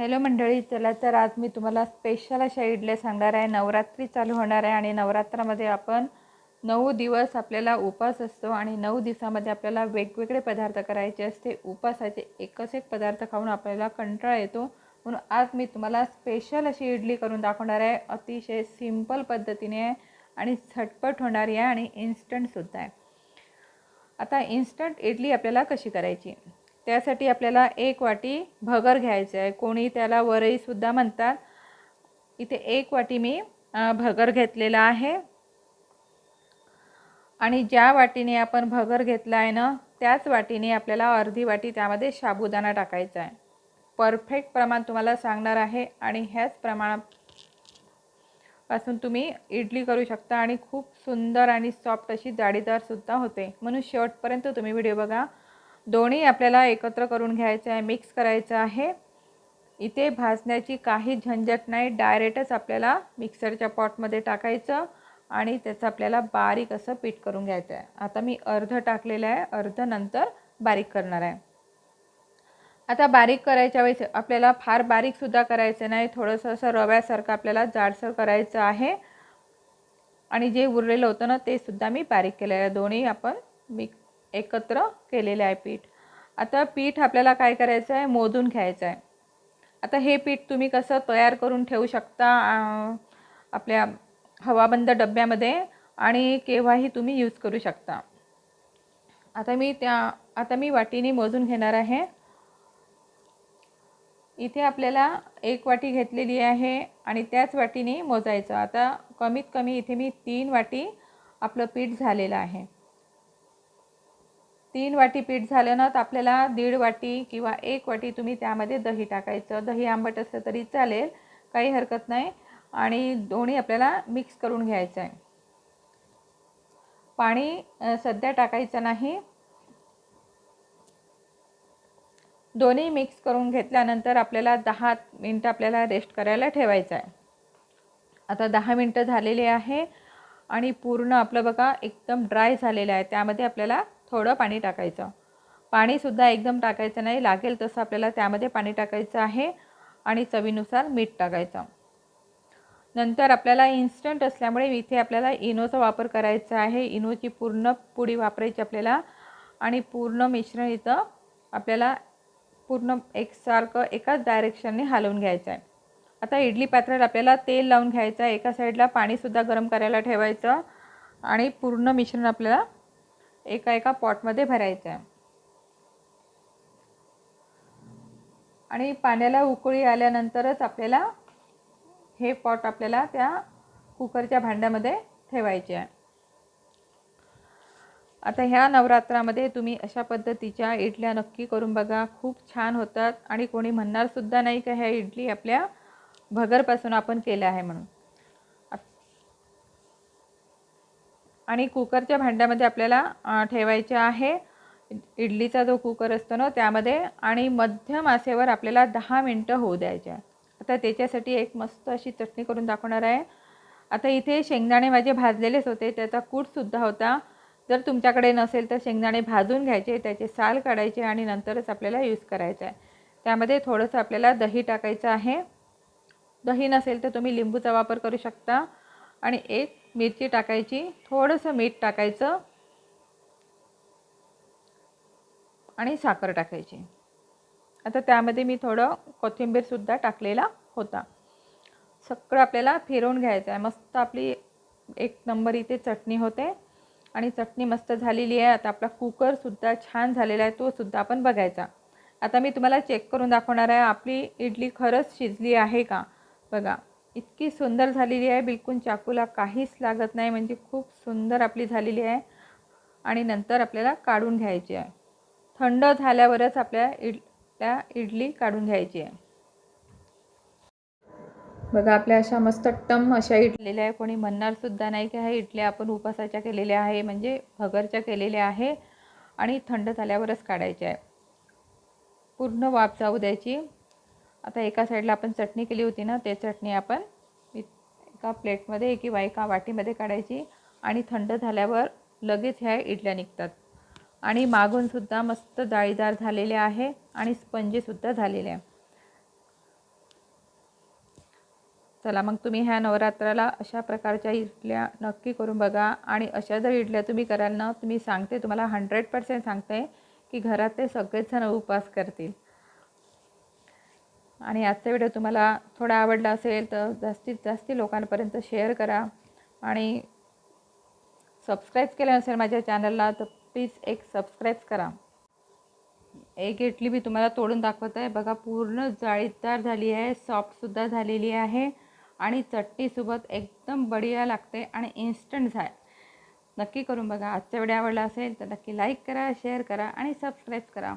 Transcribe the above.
Hello मंडळी चला तर आज मी तुम्हाला स्पेशल अशा इडल्या सांगणार आहे. नवरात्री चालू होणार आहे आणि नवरात्रामध्ये आपण नऊ दिवस आपल्याला उपास असतो आणि नऊ दिवसामध्ये आपल्याला वेगवेगळे पदार्थ करायचे असते. उपासाचे एकच एक पदार्थ खाऊन आपल्याला कंटाळा येतो. म्हणून आज मी तुम्हाला स्पेशल अशी इडली करून दाखवणार आहे. अतिशय सिंपल पद्धतीने आहे आणि झटपट होणारी आहे आणि इन्स्टंटसुद्धा आहे. आता इन्स्टंट इडली आपल्याला कशी करायची? त्यासाठी आपल्याला एक वाटी भगर घ्यायचं आहे. कोणी त्याला वरईसुद्धा म्हणतात. इथे एक वाटी मी भगर घेतलेला आहे. आणि ज्या वाटीने आपण भगर घेतला आहे ना त्याच वाटीने आपल्याला अर्धी वाटी त्यामध्ये साबुदाणा टाकायचा आहे. परफेक्ट प्रमाण तुम्हाला सांगणार आहे आणि ह्याच प्रमाणापासून तुम्ही इडली करू शकता आणि खूप सुंदर आणि सॉफ्ट अशी जाडीदारसुद्धा होते. म्हणून शेवटपर्यंत तुम्ही व्हिडिओ बघा. दोन्ही आपल्याला एकत्र करून घ्यायचं आहे मिक्स करायचं आहे. इथे भाजण्याची काही झंझट नाही डायरेक्टच आपल्याला मिक्सरच्या पॉटमध्ये टाकायचं आणि त्याचं आपल्याला बारीक असं पीठ करून घ्यायचं आहे. आता मी अर्ध टाकलेलं आहे अर्ध नंतर बारीक करणार आहे. आता बारीक करायच्या वेळेस आपल्याला फार बारीकसुद्धा करायचं नाही थोडंसं असं रव्यासारखं आपल्याला जाडसर करायचं आहे. आणि जे उरलेलं होतं ना ते सुद्धा मी बारीक केलेलं आहे. दोन्ही आपण मिक एकत्र केलेलं आहे पीठ. आता पीठ आपल्याला काय करायचं आहे? मोजून घ्यायचं आहे. आता हे पीठ तुम्ही कसं तयार करून ठेवू शकता आपल्या हवाबंद डब्यामध्ये आणि केव्हाही तुम्ही यूज करू शकता. आता मी त्या आता मी वाटीने मोजून घेणार आहे. इथे आपल्याला एक वाटी घेतलेली आहे आणि त्याच वाटीने मोजायचं. आता कमीत कमी इथे मी तीन वाटी आपलं पीठ झालेलं आहे. तीन वाटी पीठ झालं ना तर आपल्याला दीड वाटी किंवा एक वाटी तुम्ही त्यामध्ये दही टाकायचं. दही आंबट असलं तरी चालेल काही हरकत नाही. आणि दोन्ही आपल्याला मिक्स करून घ्यायचं आहे पाणी सध्या टाकायचं नाही. दोन्ही मिक्स करून घेतल्यानंतर आपल्याला दहा मिनटं आपल्याला रेस्ट करायला ठेवायचं आहे आता दहा मिनटं झालेली आहे आणि पूर्ण आपलं बघा एकदम ड्राय झालेलं आहे. त्यामध्ये आपल्याला थोडं पाणी टाकायचं. पाणीसुद्धा एकदम टाकायचं नाही लागेल तसं आपल्याला त्यामध्ये पाणी टाकायचं आहे आणि चवीनुसार मीठ टाकायचं. नंतर आपल्याला इन्स्टंट असल्यामुळे इथे आपल्याला इनोचा वापर करायचा आहे. इनोची पूर्ण पुडी वापरायची आपल्याला आणि पूर्ण मिश्रण इथं आपल्याला पूर्ण एकसारखं एकाच डायरेक्शनने हलवून घ्यायचं आहे आता इडली पात्रात आपल्याला तेल लावून घ्यायचं आहे एका साईडला पाणीसुद्धा गरम करायला ठेवायचं आणि पूर्ण मिश्रण आपल्याला एका एका पॉटमध्ये भरायचं आहे आणि पाण्याला उकळी आल्यानंतरच आपल्याला हे पॉट आपल्याला त्या कुकरच्या भांड्यामध्ये ठेवायचे आहे. आता ह्या नवरात्रामध्ये तुम्ही अशा पद्धतीच्या इडल्या नक्की करून बघा. खूप छान होतात. आणि कोणी म्हणणार सुद्धा नाही का ह्या इडली आपल्या भगरपासून आपण केल्या आहे म्हणून. आणि कुकरच्या भांड्यामध्ये आपल्याला ठेवायचे आहे. इडलीचा जो कुकर असतो ना त्यामध्ये आणि मध्यम आसेवर आपल्याला दहा मिनटं होऊ द्यायचे आता त्याच्यासाठी एक मस्त अशी चटणी करून दाखवणार आहे. आता इथे शेंगदाणे माझे भाजलेलेच होते त्याचा कूटसुद्धा होता. जर तुमच्याकडे नसेल तर शेंगदाणे भाजून घ्यायचे त्याचे साल काढायचे आणि नंतरच आपल्याला यूज करायचा आहे. त्यामध्ये थोडंसं आपल्याला दही टाकायचं आहे. दही नसेल तर तुम्ही लिंबूचा वापर करू शकता. आणि एक मिरची टाकायची थोडंसं मीठ टाकायचं आणि साखर टाकायची. आता त्यामध्ये मी थोडं कोथिंबीरसुद्धा टाकलेला होता. सगळं आपल्याला फिरवून घ्यायचं आहे मस्त आपली एक नंबर इथे चटणी होते आणि चटणी मस्त झालेली आहे. आता आपला कुकरसुद्धा छान झालेला आहे. तो सुद्धा आपण बघायचा. आता मी तुम्हाला चेक करून दाखवणार आहे. आपली इडली खरंच शिजली आहे का? बघा. इतकी सुंदर झालेली आहे. बिलकुल चाकूला काहीच लागत नाही. म्हणजे खूप सुंदर आपली झालेली आहे. आणि नंतर आपल्याला काढून घ्यायची आहे. थंड झाल्यावरच आपल्या इड त्या इडली काढून घ्यायची आहे. बघा आपल्या अशा मस्त टम अशा इडलेल्या आहे. कोणी म्हणणारसुद्धा नाही की ह्या इडल्या आपण उपासाच्या केलेल्या आहे. म्हणजे भगरच्या केलेल्या आहे. आणि थंड झाल्यावरच काढायच्या आहे. पूर्ण वाफ जाऊ द्यायची. आता एका साईडला आपण चटणी केली होती ना ते चटणी आपण एका प्लेटमध्ये किंवा एका वाटीमध्ये काढायची आणि थंड झाल्यावर लगेच ह्या इडल्या निघतात. आणि मागूनसुद्धा मस्त जाळीदार झालेले आहे आणि स्पंजीसुद्धा झालेले आहे. चला मग तुम्ही ह्या नवरात्राला अशा प्रकारच्या इडल्या नक्की करून बघा आणि अशा जर इडल्या तुम्ही कराल ना तुम्ही सांगते तुम्हाला हंड्रेड पर्सेंट सांगते की घरात ते सगळेच जण उपवास करतील. आणि आजचा व्हिडिओ तुम्हाला थोडा आवडला असेल तर जास्तीत जास्त लोकांपर्यंत शेअर करा. आणि सबस्क्राईब केलं नसेल माझ्या चॅनलला तर प्लीज एक सबस्क्राईब करा. एक इडली मी तुम्हाला तोडून दाखवत आहे बघा पूर्ण जाळीदार झाली आहे सॉफ्टसुद्धा झालेली आहे. आणि चटणीसोबत एकदम बढिया लागते आणि इन्स्टंट झाय नक्की करून बघा. आजचा व्हिडिओ आवडला असेल तर नक्की लाईक करा शेअर करा आणि सबस्क्राईब करा.